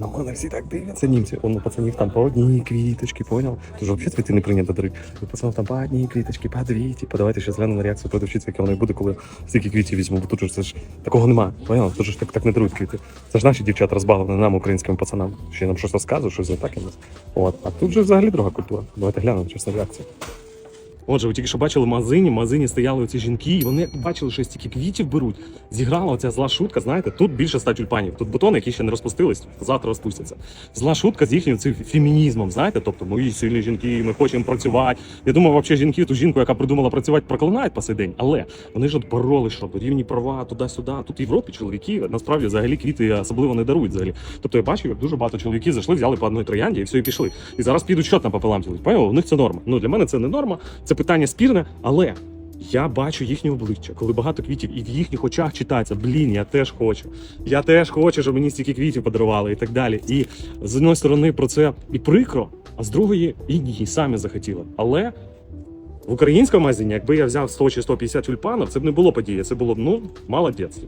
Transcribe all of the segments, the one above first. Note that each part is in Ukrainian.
На мене всі так дивляться німці. Он у пацанів там по одній квіточки, понял? Тож взагалі цвіти не прийнято дарити. У пацанів там по одній квіточки, по дві. Типу, давайте ще згляну на реакцію продавчиці, яка вона буде, коли стільки квітів візьму, бо тут же це ж такого нема. Поняла? Тут ж так, так не дарують квіти. Це ж наші дівчата розбавлені нам, українським пацанам. Ще нам щось розказують, щось не так і нас. От. А тут же взагалі друга культура. Давайте глянемо, чесна реакція. Отже, ви тільки що бачили в магазині, в магазині стояли оці жінки, і вони бачили, що стільки квітів беруть. Зіграла оця зла шутка. Знаєте, тут більше ста тюльпанів. Тут бутони, які ще не розпустились, завтра розпустяться. Зла шутка з їхнім цим фемінізмом. Знаєте, тобто мої сильні жінки, ми хочемо працювати. Я думаю, взагалі жінки, ту жінку, яка придумала працювати, проклинають по сей день. Але вони ж от боролись, що рівні права туди-сюди. Тут в Європі чоловіки насправді взагалі квіти особливо не дарують. Взагалі, тобто я бачив, як дуже багато чоловіків зайшли, взяли по одній троянді і все, і пішли. І зараз підуть щот на пополам. Поняли? У них це норма. Ну для мене це не норма, це питання спірне, але. Я бачу їхнє обличчя, коли багато квітів, і в їхніх очах читається: блін, я теж хочу. Я теж хочу, щоб мені стільки квітів подарували і так далі. І з однієї сторони про це і прикро, а з другої і ні, самі захотіли. Але в українському магазині, якби я взяв 100 чи 150 тюльпанів, це б не було події. Це було б ну молодець.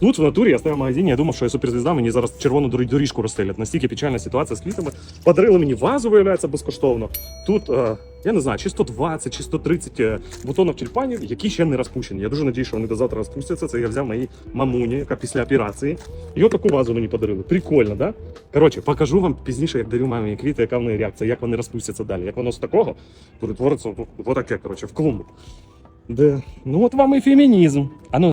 Тут в натурі я стояв в магазині, я думав, що я суперзвізда, мені зараз червону доріжку розстелять. Настільки печальна ситуація з квітами. Подарили мені вазу, виявляється, безкоштовно. Тут е, я не знаю, чи 120, чи 130 е, бутонів тюльпанів, які ще не розпущені. Я дуже надію, що вони до завтра розпустяться. Це я взяв моїй мамуні, яка після операції. І отаку вазу мені подарили. Прикольно, да? Коротше, покажу вам пізніше, як дарю мамі квіти, яка в неї реакція, як вони розпустяться далі. Як воно з такого перетвориться в отаке, коротше, в клумбу. Де, ну от вам і фемінізм. А ну